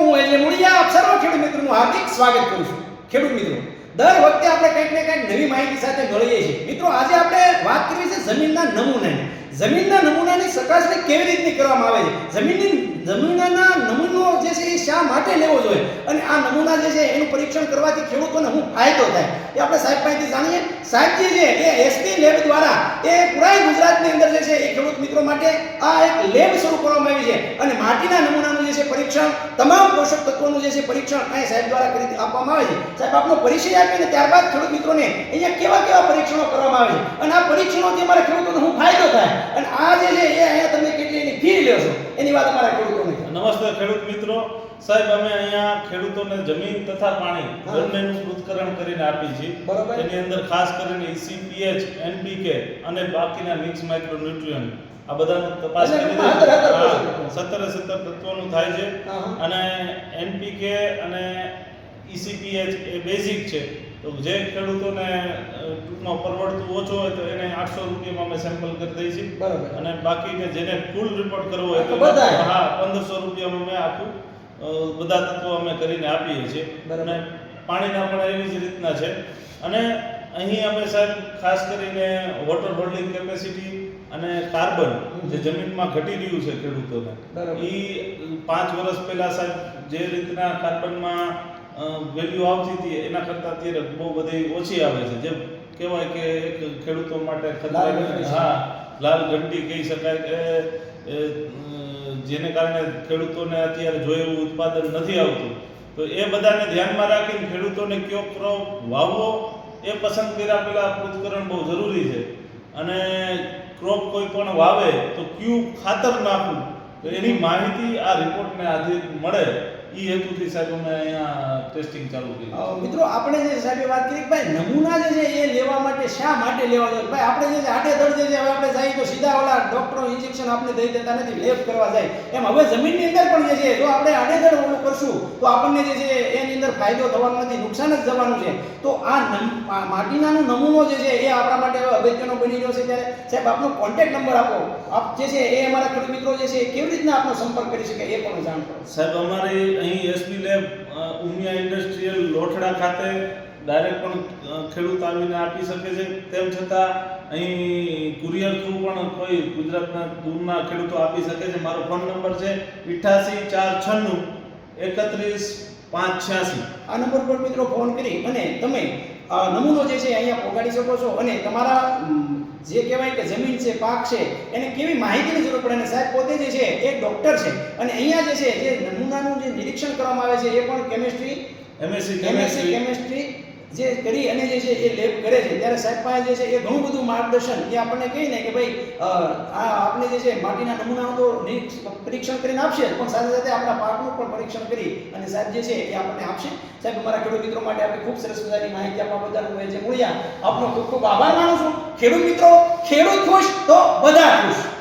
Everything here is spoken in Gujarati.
હું એટલે મૂળિયા સર્વ ખેડૂત મિત્રોનું હાર્દિક સ્વાગત કરું છું. ખેડૂત મિત્રો, દર વખતે આપણે કંઈક ને કંઈક નવી માહિતી સાથે મળીએ છીએ. મિત્રો, આજે આપણે વાત કરવી છે જમીનના નમૂનાની. જમીનના નમૂનાની ચકાસણી કેવી રીતની કરવામાં આવે છે? જમીનની, જમીનના નમૂનો જે છે એ શા માટે લેવો જોઈએ? અને આ નમૂના જે છે એનું પરીક્ષણ કરવાથી ખેડૂતોને શું ફાયદો થાય? એ આપણે સાહેબ પાસેથી જાણીએ. સાહેબ જે એ એસપી લેબ દ્વારા એ પુરાય ગુજરાતની અંદર જે છે એ ખેડૂત માટે આ એક લેબ શરૂ કરવામાં આવી છે. અને માટીના નમૂનાનું જે છે પરીક્ષણ, તમામ પોષક તત્વોનું જે છે પરીક્ષણ અહીં સાહેબ દ્વારા કરી આપવામાં આવે છે. સાહેબ, આપનો પરિચય આપીને ત્યારબાદ ખેડૂત મિત્રોને અહીંયા કેવા કેવા પરીક્ષણો કરવામાં આવે છે. અને આ પરીક્ષણોથી અમારા ખેડૂતોને શું ફાયદો થાય? અને આ જે છે એ અહીંયા તમે કેટલી એની ફી છો? એની વાત અમારા ખેડૂતોને. નમસ્તે ખેડૂત મિત્રો. સાહેબ અમે અહીંયા ખેડૂતોને જમીન તથા પાણી. બંનેનું પૃથ્થકરણ કરીને આપી છે બરાબર. એની અંદર ખાસ કરીને સીપીએચ એનપીકે અને બાકીના મિક્સ માઇક્રોન્યુટ્રિયન્ટ આ બધાનું તપાસ કરી સત્તર સત્તર તત્વોનું થાય છે. અને એનપીકે અને ઈસીપીએચ એ બેઝિક છે. તો જે ખેડૂતોને ટૂંકમાં પરવડતું ઓછો હોય તો એને આઠસો રૂપિયામાં અમે સેમ્પલ કરી દઈએ છીએ. બરાબર. અને બાકીને જેને ફૂલ રિપોર્ટ કરવો હોય તો હા પંદરસો રૂપિયામાં અમે આખું બધા તત્વો અમે કરીને આપીએ છીએ. અને પાણીના પણ એવી જ રીતના છે. અને અહીં અમે સાહેબ ખાસ કરીને વોટર હોલ્ડિંગ કેપેસિટી અને કાર્બન જે જમીનમાં ઘટી રહ્યું છે ખેડૂતોને બરાબર. એ પાંચ વર્ષ પહેલા સાહેબ જે રીતના કાર્બનમાં વેલ્યુ આવતી હતી એના કરતાં અત્યારે બહુ બધી ઓછી આવે છે. જેમ કહેવાય કે એક ખેડૂતો માટે. હા લાલ ઘંટી કહી શકાય કે જેને કારણે ખેડૂતોને અત્યારે જોઈએ એવું ઉત્પાદન નથી આવતું. તો એ બધાને ધ્યાનમાં રાખીને ખેડૂતોને કયો ક્રોપ વાવવો એ પસંદ કર્યા પહેલાં પૃથ્થકરણ બહુ જરૂરી છે. અને ક્રોપ કોઈ પણ વાવે તો કયું ખાતર નાખવું તો એની માહિતી આ રિપોર્ટને આધારિત મળે. એ હેતુથી સાહેબ અમે અહીંયા ટેસ્ટિંગ ચાલુ કર્યું. મિત્રો, આપણે જે સાહેબ વાત કરી, ભાઈ, નમૂના જે છે, એ લેવા માટે શા માટે લેવા જોઈએ? ભાઈ, આપણે જે છે ધડ જે છે હવે આપણે જઈએ તો સીધા ઓલા ડોક્ટરો ઇન્જેક્શન આપણે દઈ દેતા નથી લેબ કરવા જાય. એમ, હવે જમીનની અંદર પણ જે છે, જો આપણે કરશું. તો આપણને જે છે, એની અંદર ફાયદો થવાનો નથી, નુકસાન જ જવાનું છે. તો આ માટીનાનો નમૂનો જે છે, એ આપણા માટે અગત્યનો બની રહ્યો છે. ત્યારે સાહેબ, આપનો કોન્ટેક્ટ નંબર આપો. આપ જે છે, એ અમારા ખેડૂત મિત્રો જે છે, એ કેવી રીતના આપનો સંપર્ક કરી શકે, એ પણ જાણ. કરો સાહેબ, અમારે અહીં SP lab Umiya industrial Lothada ખાતે ડાયરેક્ટ પણ ખેડૂત આવીને આપી શકે છે. તેમ છતાં, અહીં કુરિયર થ્રુ પણ કોઈ ગુજરાતના દૂરના ખેડૂતો આપી શકે છે. મારો ફોન નંબર છે અઠ્ઠાસી ચાર છન્નું એકત્રીસ પાંચ છ્યાસી. આ નંબર પર મિત્રો ફોન કરી અને તમે નમૂનો જે છે અહીંયા પહોંચાડી શકો છો અને તમારા જે કહેવાય કે જમીન છે પાક છે એને કેવી માહિતીની જરૂર પડે અને સાહેબ પોતે જે છે એ ડૉક્ટર છે. અને અહીંયા જે છે જે નમૂનાનું જે નિરીક્ષણ કરવામાં આવે છે એ પણ કેમિસ્ટ્રી એમએસસી કેમિસ્ટ્રી જે કરી અને જે છે એ લેબ કરે છે. ત્યારે સાહેબ પાસે જે છે એ ઘણું બધું માર્ગદર્શન એ આપણને કહીને કે ભાઈ આ આપણે જે છે માટીના નમૂનાનું તો પરીક્ષણ કરીને આપશે, પણ સાથે સાથે આપણા પાકનું પણ પરીક્ષણ કરી અને સાહેબ જે છે એ આપણને આપશે. સાહેબ, અમારા ખેડૂત મિત્રો માટે આપણે ખૂબ સરસ મજાની માહિતી આપવા બદલ હું છે મૂળિયા. આપનો ખૂબ ખૂબ આભાર માનું છું. ખેડૂત મિત્રો, ખેડૂત ખુશ તો બધા ખુશ.